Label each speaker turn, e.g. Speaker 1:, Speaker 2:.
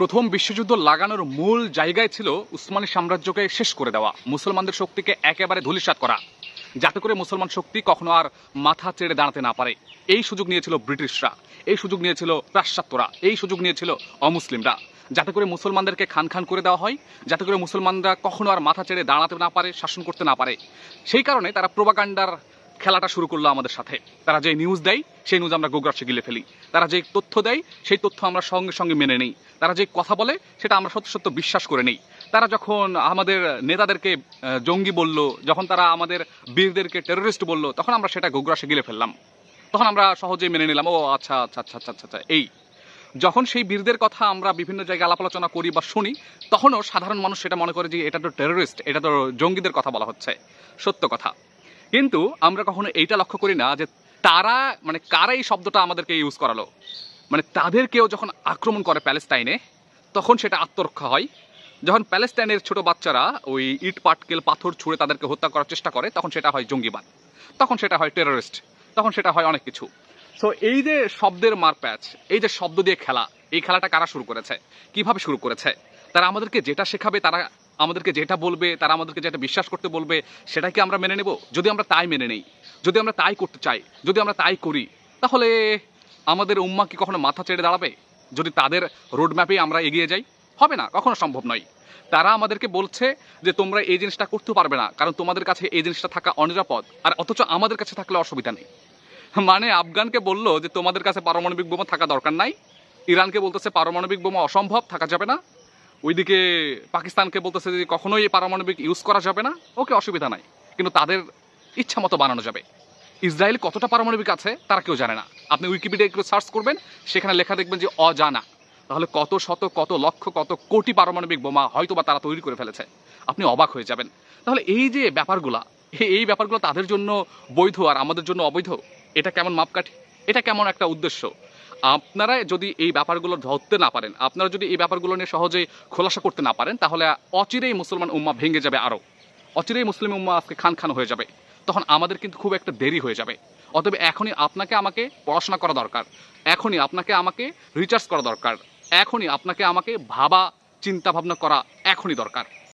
Speaker 1: প্রথম বিশ্বযুদ্ধ লাগানোর মূল জায়গায় ছিল উসমানী সাম্রাজ্যকে শেষ করে দেওয়া, মুসলমানদের শক্তিকে একেবারে ধূলিসাৎ করা। যাতে করে মুসলমান শক্তি কখনো আর মাথা চেড়ে দাঁড়াতে না পারে। এই সুযোগ নিয়েছিল ব্রিটিশরা, এই সুযোগ নিয়েছিল পাশ্চাত্যরা, এই সুযোগ নিয়েছিল অমুসলিমরা। যাতে করে মুসলমানদেরকে খান খান করে দেওয়া হয়, যাতে করে মুসলমানরা কখনো আর মাথা চেড়ে দাঁড়াতে না পারে, শাসন করতে না পারে। সেই কারণে তারা প্রোপাগান্ডার খেলাটা শুরু করল আমাদের সাথে। তারা যে নিউজ দেয় সেই নিউজ আমরা গোগ্রাসে গিলে ফেলি। তারা যে তথ্য দেয় সেই তথ্য আমরা সঙ্গে সঙ্গে মেনে নিই। তারা যে কথা বলে সেটা আমরা সত্য সত্য বিশ্বাস করে নেই। তারা যখন আমাদের নেতাদেরকে জঙ্গি বলল যখন তারা আমাদের বীরদেরকে টেররিস্ট বলল তখন আমরা সেটা গোগ্রাসে গিলে ফেললাম। তখন আমরা সহজেই মেনে নিলাম ও আচ্ছা আচ্ছা আচ্ছা আচ্ছা আচ্ছা, আচ্ছা এই। যখন সেই বীরদের কথা আমরা বিভিন্ন জায়গায় আলাপ আলোচনা করি বা শুনি তখনও সাধারণ মানুষ সেটা মনে করে যে এটা তো টেররিস্ট এটা তো জঙ্গিদের কথা বলা হচ্ছে। সত্য কথা। কিন্তু আমরা কখনো এইটা লক্ষ্য করি না যে তারা মানে কারা এই শব্দটা আমাদেরকে ইউজ করালো। মানে তাদেরকেও যখন আক্রমণ করে প্যালেস্টাইনে তখন সেটা আত্মরক্ষা হয়। যখন প্যালেস্টাইনের ছোট বাচ্চারা ওই ইট পাটকেল পাথর ছুঁড়ে তাদেরকে হত্যা করার চেষ্টা করে, তখন সেটা হয় জঙ্গিবাদ। তখন সেটা হয় টেররিস্ট তখন সেটা হয় অনেক কিছু। সো এই যে শব্দের মারপ্যাচ, এই যে শব্দ দিয়ে খেলা, এই খেলাটা কারা শুরু করেছে? কীভাবে শুরু করেছে? তারা আমাদেরকে যেটা শেখাবে তারা আমাদেরকে যেটা বলবে, তারা আমাদেরকে যেটা বিশ্বাস করতে বলবে, সেটাই কি আমরা মেনে নেব? যদি আমরা তাই মেনে নেই, যদি আমরা তাই করতে চাই, যদি আমরা তাই করি, তাহলে আমাদের উম্মা কি কখনো মাথা চেড়ে দাঁড়াবে? যদি তাদের রোড ম্যাপে আমরা এগিয়ে যাই? হবে না, কখনো সম্ভব নয়। তারা আমাদেরকে বলছে যে, তোমরা এই জিনিসটা করতে পারবে না, কারণ তোমাদের কাছে এই জিনিসটা থাকা অনিরাপদ, আর অথচ আমাদের কাছে থাকলে অসুবিধা নেই। মানে আফগানকে বলল যে, তোমাদের কাছে পারমাণবিক বোমা থাকা দরকার নাই। ইরানকে বলতেছে, পারমাণবিক বোমা অসম্ভব, থাকা যাবে না। ওইদিকে পাকিস্তানকে বলতেছে যে কখনোই পারমাণবিক ইউজ করা যাবে না। ওকে অসুবিধা নাই, কিন্তু তাদের ইচ্ছা মতো বানানো যাবে। ইসরায়েল কতটা পারমাণবিক আছে তারা কেউ জানে না। আপনি উইকিপিডিয়া একটু সার্চ করবেন, সেখানে লেখা দেখবেন যে অজানা। তাহলে কত শত, কত লক্ষ, কত কোটি পারমাণবিক বোমা হয়তো বা তারা তৈরি করে ফেলেছে। আপনি অবাক হয়ে যাবেন। তাহলে এই যে ব্যাপারগুলা এই ব্যাপারগুলো তাদের জন্য বৈধ আর আমাদের জন্য অবৈধ, এটা কেমন মাপকাঠি? এটা কেমন একটা উদ্দেশ্য? আপনারা যদি এই ব্যাপারগুলো ধরতে না পারেন, আপনারা যদি এই ব্যাপারগুলো নিয়ে সহজেই খোলাসা করতে না পারেন, তাহলে অচিরেই মুসলমান উম্মা ভেঙে যাবে আরও। অচিরেই মুসলিম উম্মা আজকে খান খান হয়ে যাবে। তখন আমাদের কিন্তু খুব একটা দেরি হয়ে যাবে। অতএব এখনই আপনাকে আমাকে পড়াশোনা করা দরকার। এখনই আপনাকে আমাকে রিচার্জ করা দরকার। এখনই আপনাকে আমাকে ভাবা, চিন্তা ভাবনা করা এখনই দরকার।